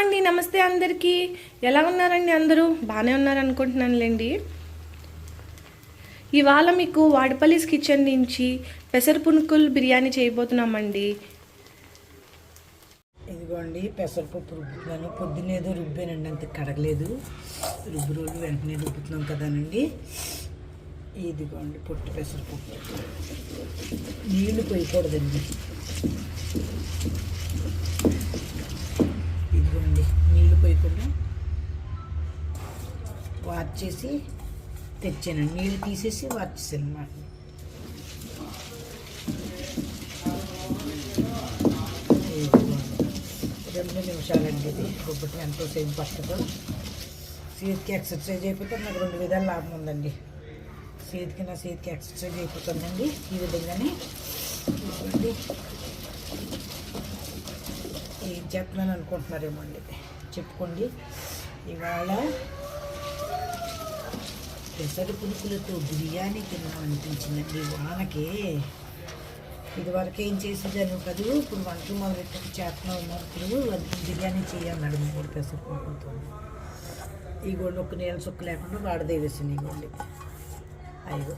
అండి నమస్తే అందరికీ. ఎలా ఉన్నారండి అందరూ? బాగానే ఉన్నారు అనుకుంటున్నానులేండి ఇవాళ మీకు వాడపల్లిస్ కిచెన్ నుంచి పెసర పునుకులు బిర్యానీ చేయబోతున్నామండి. ఇదిగోండి పెసరపప్పు రుబ్బుతున్నాను. పొద్దునేదో ఏదో రుబ్బానండి అంత కడగలేదు. రుబ్బు రోజు వెంటనే రుబ్బుతున్నాం కదానండి. ఇదిగోండి పొట్టు పెసరపప్పు. నీళ్ళు పోయకూడదండి. నీళ్ళు వాచ్ చేసి తెచ్చాను. నీళ్ళు తీసేసి వాచ్ చేశాను అన్నమాట రెండు నిమిషాలండి ఇది. ఒకటి ఎంతో సేపు పట్టదు. సీట్కి ఎక్సర్సైజ్ అయిపోతే నాకు రెండు విధాలు లాభం ఉందండి. సీట్కి నా సీట్కి ఎక్సర్సైజ్ అయిపోతుందండి. ఈ విధంగానే ఏం చేస్తున్నాను అనుకుంటున్నారేమో అండి. చెప్పుకోండి. ఇవాళ పెసర పులుపులతో బిర్యానీ తిన్నాం అనిపించిందండి వానకే. ఇదివరకు ఏం చేసేదాను కదూ ఇప్పుడు వంటలు మొదలెట్టి చేతనం ఉన్నప్పుడు బిర్యానీ చేయాలన్నాడు మూడు పెసర పులుపులతో. ఈ గోళ్ళు ఒక్క నీళ్ళ చుక్క లేకుండా వాడదేవేసింది ఈ గోళ్ళు ఐదు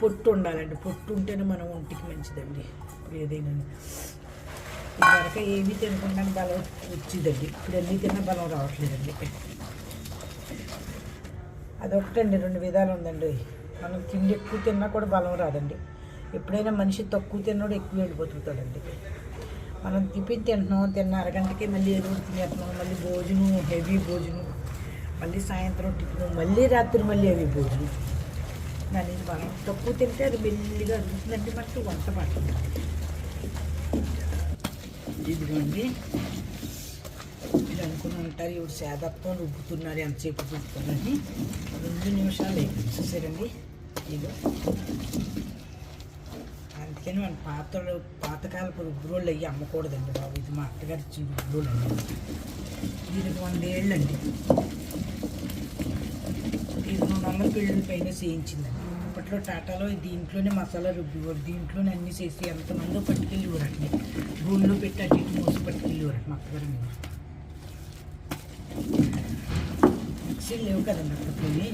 పొట్టు ఉండాలండి పొట్టు ఉంటేనే మనం ఒంటికి మంచిదండి. ఏదైనా ఇదివరకు ఏమీ తినకుండా బలం వచ్చిందండి. ఇప్పుడు అన్నీ తిన్న బలం రావట్లేదండి. అదొకటండి రెండు విధాలు ఉందండి. మనం తిండి ఎక్కువ తిన్నా కూడా బలం రాదండి. ఎప్పుడైనా మనిషి తక్కువ తిన్నాడు ఎక్కువ వెళ్ళిపోతుంటాడండి. మనం టిఫిన్ తింటున్నాం తిన్న అరగంటకి మళ్ళీ ఏదో తినేస్తున్నాం మళ్ళీ భోజనం హెవీ భోజనం మళ్ళీ సాయంత్రం టిఫిన్ మళ్ళీ రాత్రి మళ్ళీ హెవీ భోజనం. దాని బలం. తక్కువ తింటే అది మెల్లిగా అరుగుతుందండి మనకి వంట పడుతుంది ఇదిగోండి. మీరు అనుకుని ఉంటారు ఇప్పుడు శాతత్వం రుబ్బుతున్నారు ఎంతసేపు రుబ్బుతున్నారని రెండు నిమిషాలు చూసారండి? ఇదో అందుకని మన పాతలు పాతకాలపు రుబ్బురోళ్ళు అయ్యి అమ్మకూడదండి బాబు. ఇది మా అత్తగారు ఇచ్చిన రుబ్బురోళ్ళు అండి. దీనికి వందేళ్ళు అండి ఇది రెండు వందల పెళ్ళిళ్ళ పైన చేయించిందండి. దాంట్లో టాటాలో దీంట్లోనే మసాలా రుబ్బివారు దీంట్లోనే అన్నీ చేసి ఎంతమందో పట్టుకెళ్ళేవారు అట్నే రూల్లో పెట్టి అటు ఇటు మోసి పట్టుకెళ్ళేవారు మా అత్తగారు మీరు మిక్సీలు లేవు కదండి అప్పట్లోని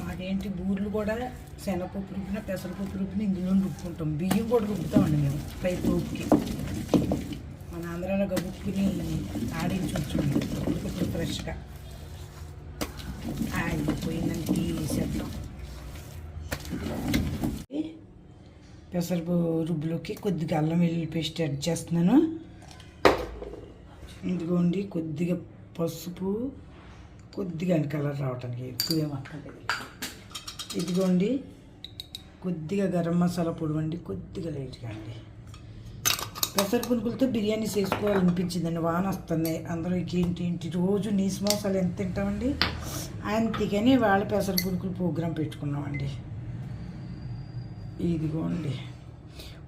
మాకేంటి బూర్లు కూడా శనగపప్పు రుబ్బిన పెసరపప్పు రుబ్బిన ఇందులో రుబ్బుకుంటాం. బియ్యం కూడా రుబ్బుతామండి మేము పై తోపుకి మన ఆంధ్రాలో గబుక్కుని ఆడించవచ్చు ఇప్పుడు ఫ్రెష్గా. ఆగిపోయిందని తీసేద్దాం పెసరపు రుబ్బులోకి కొద్దిగా అల్లం వెల్లుల్లి పేస్ట్ యాడ్ చేస్తున్నాను ఇదిగోండి కొద్దిగా పసుపు కొద్దిగా కలర్ రావటానికి ఎక్కువ ఏమక్కర్లేదు ఇదిగోండి కొద్దిగా గరం మసాలా పొడి అండి కొద్దిగా లైట్గా అండి పెసర పునుకులతో బిర్యానీ చేసుకోవాలనిపించిందండి. వాన వస్తుంది. అందరూ ఏంటి ఏంటి? రోజు నీసు మోసాలు ఎంత తింటామండి? అందుకని వాళ్ళ పెసర పునుకులు ప్రోగ్రాం పెట్టుకున్నామండి. ఇదిగోండి.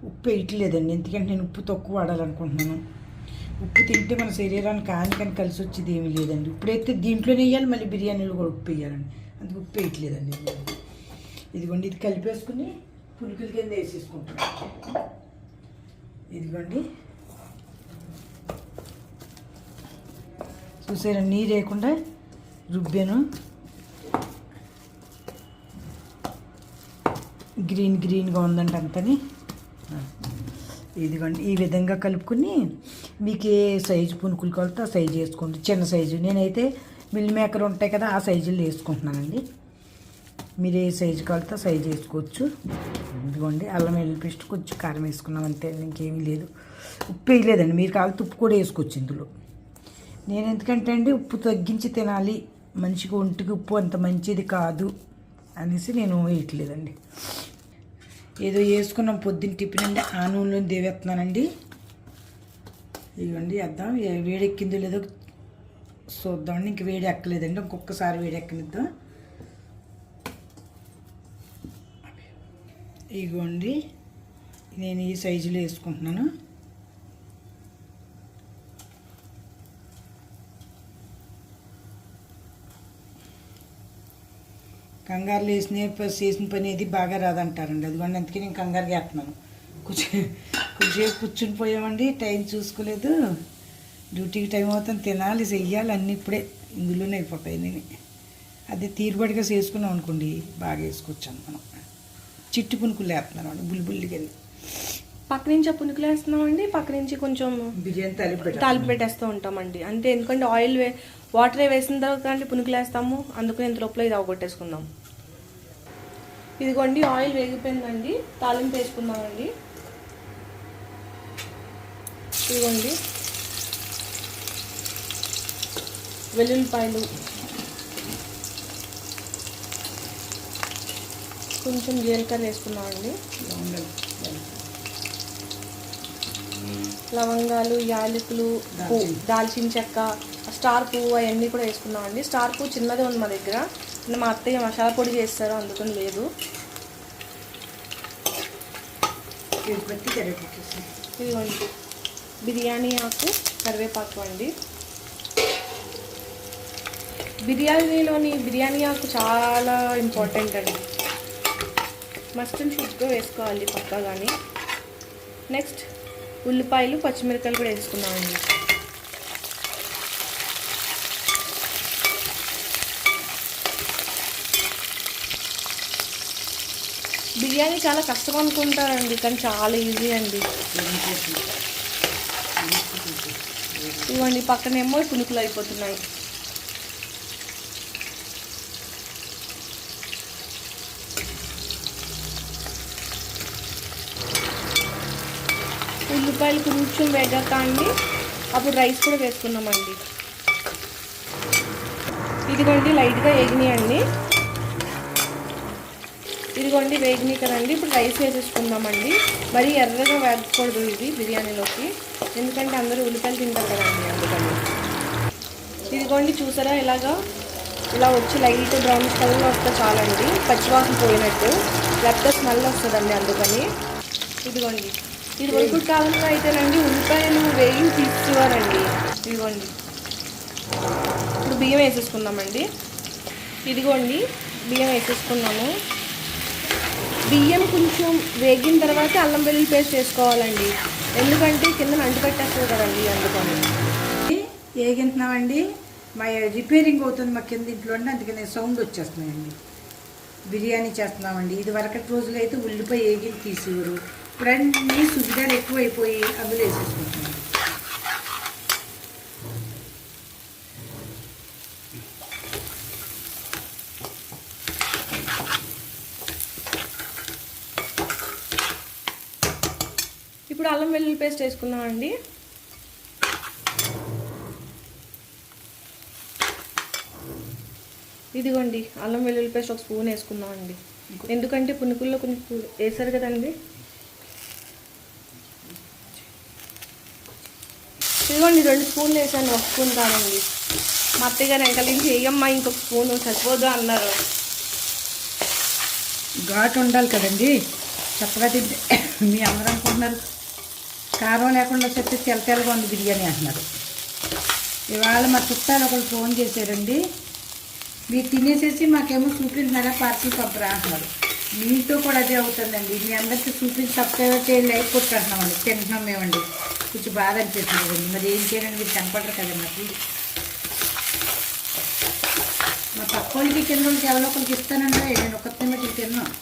ఉప్పు వేయట్లేదండి. ఎందుకంటే నేను ఉప్పు తక్కువ వాడాలనుకుంటున్నాను. ఉప్పు తింటే మన శరీరానికి హానికని కలిసి వచ్చేది ఏమీ లేదండి. ఇప్పుడైతే దీంట్లోనే వేయాలి మళ్ళీ బిర్యానీలో కూడా ఉప్పు వేయాలండి. అందుకు ఉప్పు వేయట్లేదండి. ఇదిగోండి. ఇదిగోండి ఇది కలిపేసుకుని పులుకుల కింద వేసేసుకుంటాం ఇదిగోండి. చూసారా నీరు వేయకుండా రుబ్బాను. గ్రీన్ గ్రీన్గా ఉందంట అంతని. ఇదిగోండి ఈ విధంగా కలుపుకొని మీకు ఏ సైజు పునుకులు కావాలితే ఆ సైజు వేసుకోండి. చిన్న సైజు. నేనైతే మిల్ మేకర్ ఉంటాయి కదా ఆ సైజులో వేసుకుంటున్నానండి. మీరు ఏ సైజు కావాలితే సైజ్ సైజు వేసుకోవచ్చు. ఇదిగోండి అల్లం వెల్లుల్లి పేస్ట్ కొంచెం కారం వేసుకున్నాం అంతే ఇంకేమీ లేదు. ఉప్పు వేయలేదండి మీరు కావాలి ఉప్పు కూడా వేసుకోవచ్చు ఇందులో. నేను ఎందుకంటే అండి ఉప్పు తగ్గించి తినాలి. మనిషికి ఒంటికి ఉప్పు అంత మంచిది కాదు అనేసి నేను వేయట్లేదండి. ఏదో వేసుకున్నాం పొద్దున్న టిఫిన్ అండి ఆ నూనెలో దేవేస్తున్నానండి. ఇవ్వండి వేద్దాం. వేడెక్కిందో లేదో చూద్దామండి ఇంక వేడి ఎక్కలేదండి ఇంకొకసారి వేడి ఎక్కనిద్దాం ఇగోండి నేను ఈ సైజులో వేసుకుంటున్నాను. కంగారు లేసిన చేసిన పని ఏది బాగా రాదంటారండి. అదిగోండి అందుకే నేను కంగారు చేస్తున్నాను కొంచెం కొద్దిసేపు కూర్చుని పోయామండి. టైం చూసుకోలేదు. డ్యూటీకి టైం అవుతుంది. తినాలి చెయ్యాలి అన్నీ ఇప్పుడే ఇందులోనే అయిపోతాయి. నేను అదే తీరుబడిగా చేసుకున్నాం అనుకోండి బాగా వేసుకొచ్చాను మనం. చిట్టు పునుకులు వేస్తున్నాను అండి బుల్లిబుల్లికి వెళ్ళి పక్క నుంచి ఆ పునుకులు వేస్తున్నామండి పక్క నుంచి కొంచెం బిర్యానీ తలిపి. తాలింపు పెట్టేస్తూ ఉంటామండి. అంటే ఎందుకంటే ఆయిల్ వే వాటర్ వేసిన తర్వాత పునుకులు వేస్తాము అందుకని ఇంత లోపల ఇది అవగొట్టేసుకుందాం. ఇదిగోండి ఆయిల్ వేగిపోయిందండి తాలింపు వేసుకుందామండి. ఇదిగోండి. వెల్లుల్లిపాయలు. కొంచెం జీలకర్ర వేసుకున్నామండి లవంగాలు. లవంగాలు యాలకులు దాల్చిన. చెక్క స్టార్ పువ్వు అవన్నీ కూడా వేసుకున్నామండి స్టార్ పువ్వు చిన్నదే ఉంది మా దగ్గర మా అత్తయ్య మసాలా పొడి చేస్తారు అందుకని లేదు. ఇదిగోండి బిర్యానీ ఆకు కరివేపాకు అండి బిర్యానీలోని బిర్యానీ ఆకు చాలా ఇంపార్టెంట్ అండి మస్ట్ అండ్ షుడ్గా వేసుకోవాలి పక్కా కానీ నెక్స్ట్ ఉల్లిపాయలు పచ్చిమిరపకాయలు కూడా వేసుకున్నామండి బిర్యానీ చాలా కష్టం అనుకుంటారండి కానీ చాలా ఈజీ అండి. ఇవ్వండి పక్కనేమో పునుకులు అయిపోతున్నాయి. ఉల్లిపాయలు కొంచెం వేగాక అండి? అప్పుడు రైస్ కూడా వేసుకున్నామండి. ఇదిగోండి లైట్గా వేగినాయండి. ఇదిగోండి వేగినాయి కదండి. ఇప్పుడు రైస్ వేసేసుకుందామండి. మరి ఎర్రగా వేగకూడదు ఇది బిర్యానీలోకి. ఎందుకంటే అందరూ ఉల్లిపాయలు తింటారు కదండి అందుకని. ఇదిగోండి చూసారా ఇలాగా? ఇలా వచ్చి లైట్ బ్రౌన్ కలర్లో వస్తే చాలండి. పచ్చివాసన పోయినట్టు. లేకపోతే స్మెల్ వస్తుందండి అందుకని. ఇదిగోండి. ఇది వరకు కాలంలో అయితేనండి ఉల్లిపాయలు వేగి తీసేవారండి ఇదిగోండి. ఇప్పుడు బియ్యం వేసేసుకుందామండి. ఇదిగోండి బియ్యం వేసేసుకున్నాము బియ్యం కొంచెం వేగిన తర్వాత అల్లం వెల్లుల్లి పేస్ట్ వేసుకోవాలండి. ఎందుకంటే కింద అంటు పెట్టేస్తుంది కదండి అందుకని. ఏగింటున్నామండి? మా రిపేరింగ్ అవుతుంది మా కింద ఇంట్లో అండి అందుకని సౌండ్ వచ్చేస్తున్నాయండి. బిర్యానీ చేస్తున్నామండి. ఇది వరకటి రోజులు అయితే ఉల్లిపాయ ఏగిని తీసేవారు. ఇప్పుడు అన్నీ సువిధాలు ఎక్కువైపోయి అందులో వేసేసుకుంటున్నాం ఇప్పుడు అల్లం వెల్లుల్లి పేస్ట్ వేసుకుందామండి ఇదిగోండి అల్లం వెల్లుల్లి పేస్ట్ ఒక స్పూన్ వేసుకుందామండి ఎందుకంటే పునుకుల్లో కొంచెం పు- వేసారు కదండి. ఇదిగోండి రెండు స్పూన్లు వేసాను. ఒక స్పూన్ కాదండి మా అత్తయ్య గారు వెనకాల వేయమ్మా ఇంకొక స్పూన్ సరిపోదు అన్నారు. ఘాటు ఉండాలి కదండి. చక్కగా తింటే మీ అందరూ అనుకుంటున్నారు. కారం లేకుండా చెప్తే తెల్ల తెల్లగా ఉంది బిర్యానీ అంటున్నారు. ఇవాళ మా చుట్టాలు ఒకరు ఫోన్ చేశారండి. మీరు తినేసేసి మాకేమో చూపించినారా పార్సల్ పంపరా అంటున్నారు. మీతో కూడా అదే అవుతుందండి. మీ అందరికీ చూపించి సబ్స్క్రైబ్ చేయండి లైక్ కొట్టుకుంటున్నామండి తింటున్నాం మేమండి. కొంచెం బాధ అనిపిస్తుంది కదండి మరి ఏం చేయడానికి మీరు కనపడరు కదా నాకు మా పక్క వాళ్ళకి కింద వాళ్ళకి ఎవరో ఒకరికి ఇస్తానంటే నేను ఒక బట్టి తిన్నాను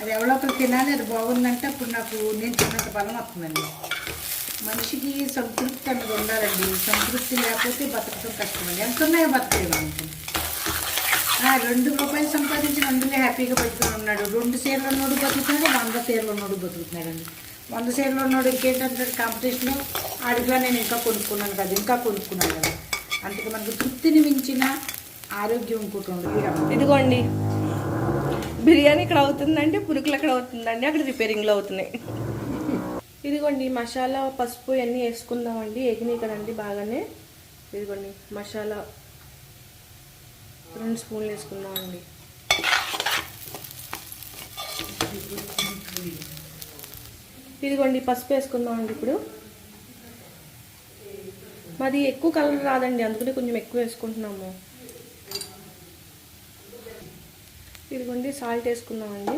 అది ఎవరో ఒకరు తినాలి అది బాగుందంటే అప్పుడు నాకు నేను తిన్నంత బలం వస్తుందండి. మనిషికి సంతృప్తి అన్నది ఉండాలండి. సంతృప్తి లేకపోతే బతకడం కష్టమండి ఎంత ఉన్నాయో బతకలేము రెండు రూపాయలు సంపాదించిన అందులో హ్యాపీగా బతుకుని ఉన్నాడు రెండు సేర్లు నోడు బతుకుతున్నాడు వంద సేర్లు ఉన్నోడు బతుకుతున్నాడండి. వంద సేర్లు ఉన్నోడు ఇంకేంటంటే కాంపిటీషన్లో ఆడిగా నేను ఇంకా కొనుక్కున్నాను కదా ఇంకా కొనుక్కున్నాను కదా. అందుకే మనకు తృప్తిని మించిన ఆరోగ్యం ఇంకోటి ఉండదు ఇదిగోండి. బిర్యానీ ఇక్కడ అవుతుందండి పురుకులు అక్కడ అవుతుందండి అక్కడ రిపేరింగ్లో అవుతున్నాయి. ఇదిగోండి మసాలా పసుపు ఇవన్నీ వేసుకుందామండి ఎగినాయి కదండి బాగానే. ఇదిగోండి మసాలా రెండు స్పూన్లు వేసుకుందామండి. ఇదిగోండి పసుపు వేసుకుందామండి ఇప్పుడు. మాది ఎక్కువ కలర్ రాదండి అందుకని కొంచెం ఎక్కువ వేసుకుంటున్నాము. ఇదిగోండి సాల్ట్ వేసుకుందామండి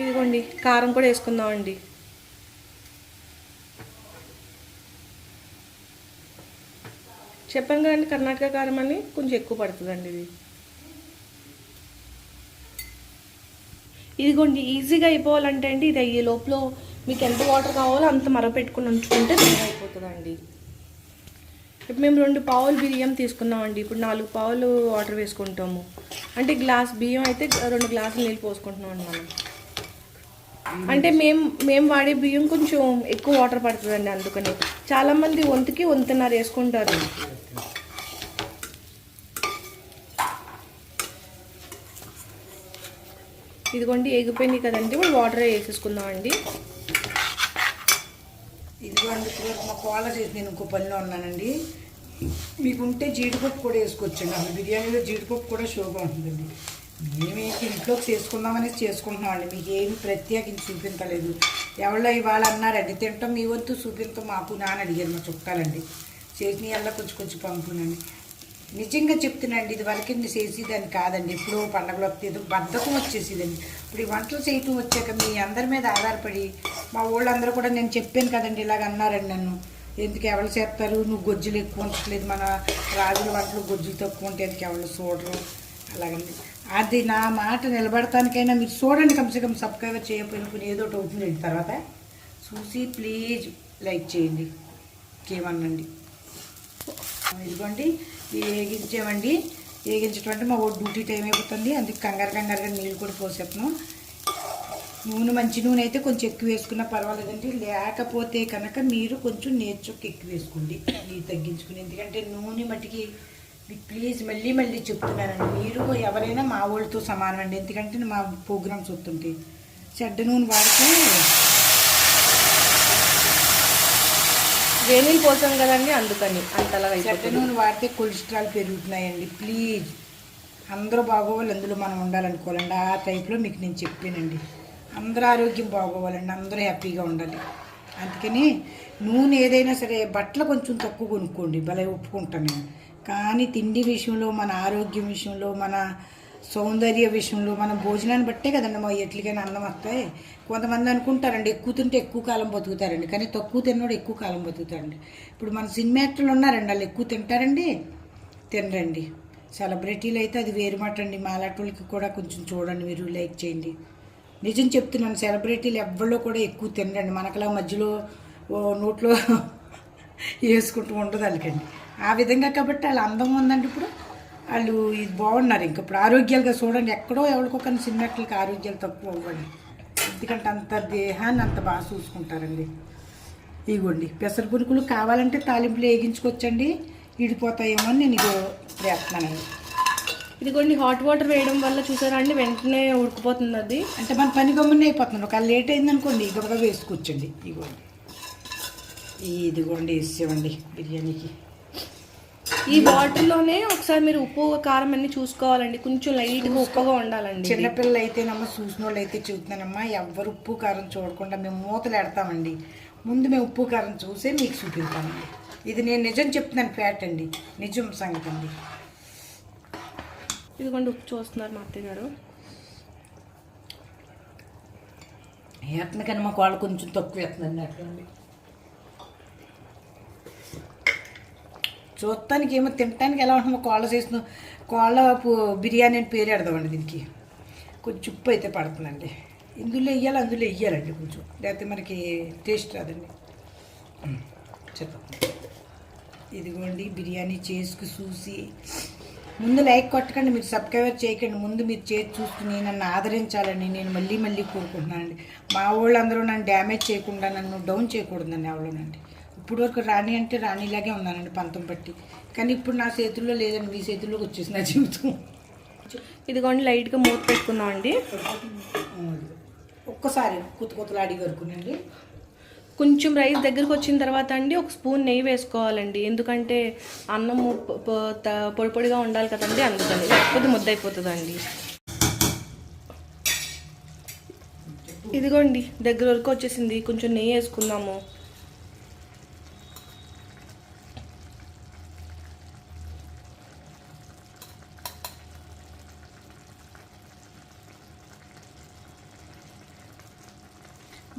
ఇదిగోండి కారం కూడా వేసుకుందామండి చెప్పాను కదండి కర్ణాటక కారం అని కొంచెం ఎక్కువ పడుతుందండి ఇది. ఇదిగోండి ఈజీగా అయిపోవాలంటే అండి ఇది అయ్యే లోపల మీకు ఎంత వాటర్ కావాలో అంత మరగ పెట్టుకుని ఉంచుకుంటే తొందరగా అయిపోతుందండి. ఇప్పుడు మేము రెండు పావులు బియ్యం తీసుకున్నామండి. ఇప్పుడు నాలుగు పావులు వాటర్ వేసుకుంటాము. అంటే గ్లాస్ బియ్యం అయితే రెండు గ్లాసులు నీళ్ళు పోసుకుంటున్నామండి మనం. అంటే మేము మేము వాడే బియ్యం కొంచెం ఎక్కువ వాటర్ పడుతుందండి అందుకని. చాలామంది వంతుకి వంతున్నర వేసుకుంటారు. ఇదిగోండి ఎగిపోయింది కదండి ఇప్పుడు వాటర్ వేసేసుకుందామండి. ఇదిగోండి మా కోళ్ళ చేసి నేను ఇంకో పనిలో ఉన్నానండి. మీకు ఉంటే జీడిపప్పు కూడా వేసుకోవచ్చండి. అసలు బిర్యానీలో జీడిపప్పు కూడా షోగా ఉంటుందండి. మేమేంటి ఇంట్లోకి చేసుకుందామని చేసుకుంటున్నామండి మీకు ఏమి ప్రత్యేకించి చూపించలేదు. ఎవరో ఇవాళ అన్నారండి తింటాం మీ వంతు చూపించం మాకు నాన్న అడిగారు మా చుట్టాలండి. చేసిన అలా కొంచెం కొంచెం పంపునండి. నిజంగా చెప్తున్నాండి ఇది వరకు నేను చేసేదాన్ని కాదండి. ఎప్పుడో పండగలు వస్తే ఏదో బద్ధకం వచ్చేసేదండి. ఇప్పుడు ఈ వంటలు చేయటం వచ్చాక మీ అందరి మీద ఆధారపడి మా వాళ్ళందరూ కూడా నేను చెప్పాను కదండి ఇలాగ అన్నారండి నన్ను. ఎందుకు ఎవరు చేస్తారు? నువ్వు గొజ్జులు ఎక్కువ ఉంచట్లేదు మన రాజుల వంటలు గొజ్జులు తక్కువ ఉంటే ఎందుకు ఎవరు చూడరు? అలాగండి. అది నా మాట నిలబడటానికైనా మీరు చూడండి కంసే కమ్ సబ్స్క్రైబర్ చేయకపోయినా కొన్ని ఏదో ఒకటి అవుతుంది తర్వాత చూసి ప్లీజ్ లైక్ చేయండి. ఇంకేమనండి ఇదిగోండి ఇది వేగించామండి. వేగించడం అంటే మా ఓ డ్యూటీ టైం అయిపోతుంది. అందుకే కంగారు కంగారుగా నీళ్ళు కూడా పోసేస్తున్నాం నూనె మంచి నూనె అయితే కొంచెం ఎక్కువ వేసుకున్నా పర్వాలేదండి. లేకపోతే కనుక మీరు కొంచెం నేర్చుకు ఎక్కువ వేసుకోండి. నీళ్ళు తగ్గించుకుని. ఎందుకంటే నూనె మట్టికి ప్లీజ్ మళ్ళీ మళ్ళీ చెప్తున్నానండి మీరు ఎవరైనా మా వాళ్ళతో సమానం అండి ఎందుకంటే మా ప్రోగ్రామ్స్ వస్తుంటాయి. చెడ్డ నూనె వాడితే వేణీలు పోసాం కదండి అందుకని అంతలా చెడ్డ నూనె వాడితే కొలెస్ట్రాల్ పెరుగుతున్నాయండి. ప్లీజ్. అందరూ బాగోవాలి అందులో మనం ఉండాలనుకోవాలండి. ఆ టైప్లో మీకు నేను చెప్పానండి. అందరూ ఆరోగ్యం బాగోవాలండి. అందరూ హ్యాపీగా ఉండాలి. అందుకని నూనె ఏదైనా సరే బట్టలు కొంచెం తక్కువ కొనుక్కోండి. భలే ఒప్పుకుంటాను నేను. కానీ తిండి విషయంలో మన ఆరోగ్యం విషయంలో మన సౌందర్య విషయంలో మన భోజనాన్ని బట్టే కదండి మా ఎట్లకైనా అన్నం వస్తాయి. కొంతమంది అనుకుంటారండి ఎక్కువ తింటే ఎక్కువ కాలం బతుకుతారండి కానీ తక్కువ తిన్నోడు ఎక్కువ కాలం బతుకుతారండి. ఇప్పుడు మన సినిమా యాక్టర్లు ఉన్నారండి వాళ్ళు ఎక్కువ తింటారండి తినరండి. సెలబ్రిటీలు అయితే అది వేరు మాట అండి. మాలాటోళ్ళకి కూడా కొంచెం చూడండి మీరు లైక్ చేయండి. నిజం చెప్తున్నాను సెలబ్రిటీలు ఎవరిలో కూడా ఎక్కువ తినరండి. మనకలా మధ్యలో ఓ నోట్లో వేసుకుంటూ ఉంటుంది వాళ్ళకండి. ఆ విధంగా కాబట్టి వాళ్ళు అందం ఉందండి ఇప్పుడు. వాళ్ళు ఇది బాగున్నారు. ఇంక ఇప్పుడు ఆరోగ్యాలుగా చూడండి ఎక్కడో ఎవరికొకరిని చిన్నట్లకి ఆరోగ్యాలు తక్కువ అవ్వండి. ఎందుకంటే అంత దేహాన్ని అంత బాగా చూసుకుంటారండి. ఇగోండి పెసర పురుకులు కావాలంటే తాలింపులు వేగించుకోవచ్చండి ఇడిపోతాయేమో అని నేను ఇగో వేస్తున్నానండి. ఇదిగోండి హాట్ వాటర్ వేయడం వల్ల చూసారా అండి వెంటనే ఉడికిపోతుంది అది. అంటే మన పని గమ్మున అయిపోతుంది. ఒకవేళ లేట్ అయిందనుకోండి గబగబా వేసుకోవచ్చండి ఇగోండి. ఇదిగోండి వేసేవండి బిర్యానీకి. ఈ వాటర్లోనే ఒకసారి మీరు ఉప్పు కారం అన్ని చూసుకోవాలండి. కొంచెం లైట్గా ఉప్పుగా ఉండాలండి చిన్నపిల్లలు అయితేనమ్మా చూసిన వాళ్ళు అయితే చూస్తున్నానమ్మా ఎవరు ఉప్పు కారం చూడకుండా మేము మూతలు ఎడతామండి. ముందు మేము ఉప్పు కారం చూసే మీకు చూపిస్తామండి. ఇది నేను నిజం చెప్తున్నాను ఫ్యాట్ అండి. నిజం సంగతి అండి. ఇదిగోండి ఉప్పు చూస్తున్నారు మా అత్తయ్య గారు. వేతన కానీ మాకు వాళ్ళు కొంచెం తక్కువ వేస్తుందండి అట్లండి చూడటానికి ఏమో తినటానికి ఎలా ఉంటుందో కోళ్ళ చేసిన కోళ్ళ బిర్యానీ అని పేరు పెడదామండి దీనికి. కొంచెం ఉప్పు అయితే పడుతుందండి. ఇందులో వెయ్యాలి అందులో వెయ్యాలండి కొంచెం. లేకపోతే మనకి టేస్ట్ రాదండి. చెప్పండి ఇదిగోండి బిర్యానీ చేసుకు చూసి. ముందు లైక్ కొట్టకండి మీరు సబ్స్క్రైబర్ చేయకండి. ముందు మీరు చేసి చూసుకుని నన్ను ఆదరించాలని నేను మళ్ళీ మళ్ళీ కోరుకుంటున్నానండి. మా వాళ్ళందరూ నన్ను డ్యామేజ్ చేయకుండా నన్ను డౌన్ చేయకూడదండి ఎవరోనండి ఇప్పుడు వరకు రాణి అంటే రాణిలాగే ఉన్నానండి పంతం బట్టి కానీ ఇప్పుడు నా చేతుల్లో లేదండి మీ చేతుల్లోకి వచ్చేసి నా జీవితం. ఇదిగోండి లైట్గా మూత పెట్టుకుందాం అండి. ఒక్కసారి కుత్త కుత్తలాడి వరకునండి కొంచెం రైస్ దగ్గరకు వచ్చిన తర్వాత అండి ఒక స్పూన్ నెయ్యి వేసుకోవాలండి. ఎందుకంటే త- పొడి పొడిగా ఉండాలి కదండి అందుకని. లేకపోతే ముద్ద అయిపోతుందండి ఇదిగోండి దగ్గర వరకు వచ్చేసింది. కొంచెం నెయ్యి వేసుకుందాము.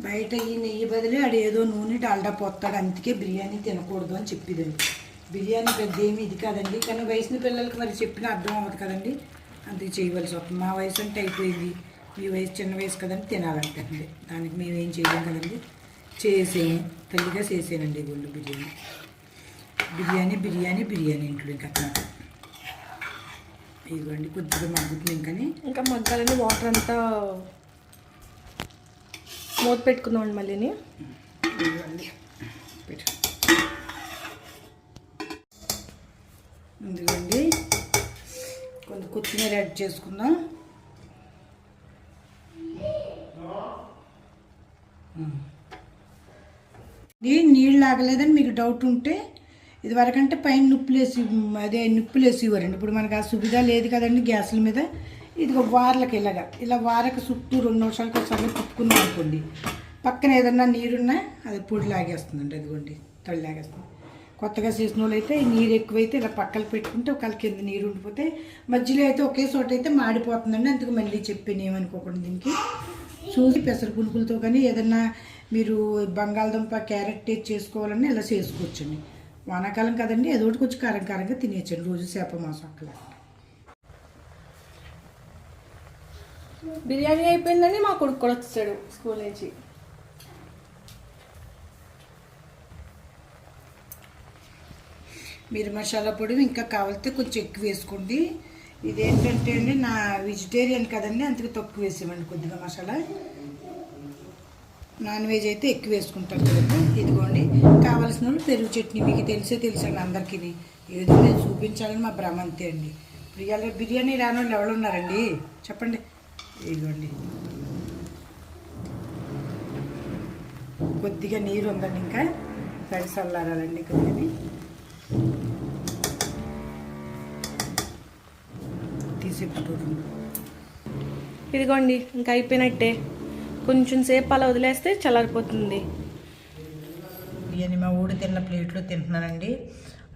బయట ఈ నెయ్యి బదులు ఆడు ఏదో నూనె డాల్డా పోస్తాడు అందుకే బిర్యానీ తినకూడదు అని చెప్పిదండి. బిర్యానీ పెద్ద ఏమి ఇది కాదండి కానీ వయసుని పిల్లలకి మరి చెప్పిన అర్థం అవ్వదు కదండి. అందుకే చేయవలసి వస్తుంది. మా వయసు అంటే అయిపోయింది. మీ వయసు చిన్న వయసు కదండి తినాలంటే దానికి మేమేం చేయలేం కదండి. చేసాము తల్లిగా చేసానండి గుళ్ళు బిర్యానీ. బిర్యానీ బిర్యానీ బిర్యానీ ఇంట్లో ఇంకా. ఇదిగోండి కొద్దిగా మగ్గుతుంది ఇంకా ఇంకా మగ్గాలని వాటర్ అంతా మూత పెట్టుకుందామండి మళ్ళీని. ఇదిగోండి. కొంత కొత్తిమీర యాడ్ చేసుకుందాం. నీళ్ళు ఆగలేదని మీకు డౌట్ ఉంటే ఇది వరకంటే పైన నిప్పులు వేసి అదే నిప్పులు వేసి ఇవ్వరండి. ఇప్పుడు మనకు ఆ సువిధ లేదు కదండి గ్యాసుల మీద. ఇదిగో వారలకి ఇలాగా. ఇలా వారక చుట్టూ రెండు నిమిషాలకు ఒకసారి తిప్పుకున్నాం అనుకోండి. పక్కన ఏదన్నా నీరున్నా అది పొడి లాగేస్తుందండి అదిగోండి తడి లాగేస్తుంది. కొత్తగా చేసిన వాళ్ళు అయితే నీరు ఎక్కువైతే ఇలా పక్కన పెట్టుకుంటే ఒకళ్ళ కింద నీరు ఉండిపోతే మధ్యలో అయితే ఒకే చోట అయితే మాడిపోతుందండి. అందుకు మళ్ళీ చెప్పాను ఏమనుకోకుండా దీనికి. చూసి పెసర పునుకులతో కానీ ఏదన్నా మీరు బంగాళదుంప క్యారెట్ టేస్ట్ చేసుకోవాలని ఇలా చేసుకోవచ్చండి. వానాకాలం కదండి ఏదో ఒకటి కొంచెం కారం కారంగా తినేయచ్చండి రోజు చేప మాసం అక్కడ బిర్యానీ అయిపోయిందని మా కొడుకు కూడా వచ్చాడు స్కూల్ నుంచి. మీరు మసాలా పొడి ఇంకా కావాలితే కొంచెం ఎక్కువ వేసుకోండి. ఇదేంటంటే అండి నా వెజిటేరియన్ కదండి అందుకే తక్కువ వేసేవండి కొద్దిగా మసాలా. నాన్ వెజ్ అయితే ఎక్కువ వేసుకుంటాం కదండి. ఇదిగోండి కావాల్సిన వాళ్ళు పెరుగు చట్నీ మీకు తెలిసే తెలుసండి అందరికీ ఏదో నేను చూపించాలని మా భ్రమ అంతే అండి. ఇప్పుడు ఇవాళ బిర్యానీ రాని వాళ్ళు ఎవరు ఉన్నారండి? చెప్పండి. ఇదిగోండి. కొద్దిగా నీరు ఉందండి ఇంకా. సరి చల్లారాలండి కొద్దిగా తీసి పెట్టుకోండి ఇదిగోండి ఇంకా అయిపోయినట్టే. కొంచెం సేపు అలా వదిలేస్తే చల్లారిపోతుంది. బిర్యానీ మా ఊడి తిన్న ప్లేట్లో తింటున్నానండి.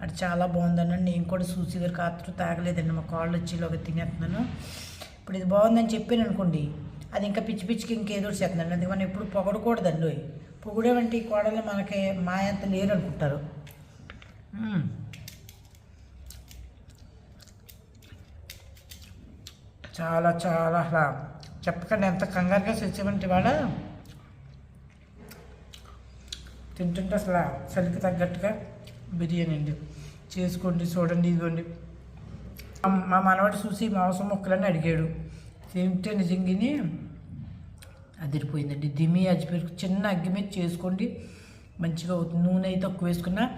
అది చాలా బాగుందండి నేను కూడా సూసి గారు కాత్రు తాగలేదండి. మా కాళ్ళు వచ్చేలోగా తినేస్తున్నాను. ఇప్పుడు ఇది బాగుందని చెప్పాను అనుకోండి అది ఇంకా పిచ్చి పిచ్చికి ఇంకేదో చేస్తుందండి అది మనం ఎప్పుడు పొగడకూడదండి పొగిడేవంటి ఈ కోడలు మనకి మా అంత లేరు అనుకుంటారు. చాలా చాలా అసలు చెప్పకండి ఎంత కంగారుగా చేసేవంటి వాడ. తింటుంటే అసలు చలికి తగ్గట్టుగా బిర్యానీ అండి. చేసుకోండి చూడండి ఇదిగోండి. మా- మనవాడు చూసి మాంసం ముక్కలని అడిగాడు. తింటే నిజంగానే అదిరిపోయిందండి. దిమి అజ్జిపెరుకు చిన్న అగ్గి మీద చేసుకోండి. మంచిగా అవుతుంది. నూనె అయితే తక్కువ వేసుకున్నా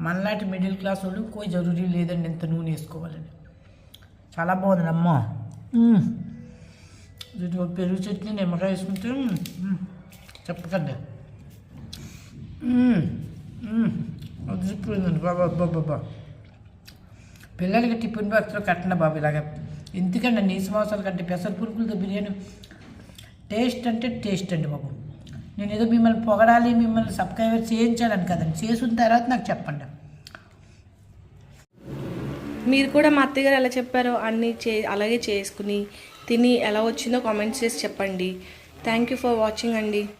మనలాంటి మిడిల్ క్లాస్ వాళ్ళు ఇంకో జరూరీ లేదండి ఇంత నూనె వేసుకోవాలని. చాలా బాగుంది అమ్మ పెరుగు చట్నీ నిమ్మకాయ వేసుకుంటే చెప్పకండి. అదిరిపోయిందండి. బాబా బాబా బాబా. పిల్లలకి టిఫిన్ బాక్స్లో కట్టిన బాబు ఇలాగా. ఎందుకంటే నీసు మాంసాలు కంటే పెసర పురుగులతో బిర్యానీ టేస్ట్ అంటే టేస్ట్ అండి బాబు. నేను ఏదో మిమ్మల్ని పొగడాలి మిమ్మల్ని సబ్స్క్రైబర్ చేయించాలని కదండి. చేసిన తర్వాత నాకు చెప్పండి. మీరు కూడా మా అత్తగారు ఎలా చెప్పారో అన్నీ చే అలాగే చేసుకుని తిని ఎలా వచ్చిందో కామెంట్స్ చేసి చెప్పండి. థ్యాంక్ యూ ఫర్ వాచింగ్ అండి.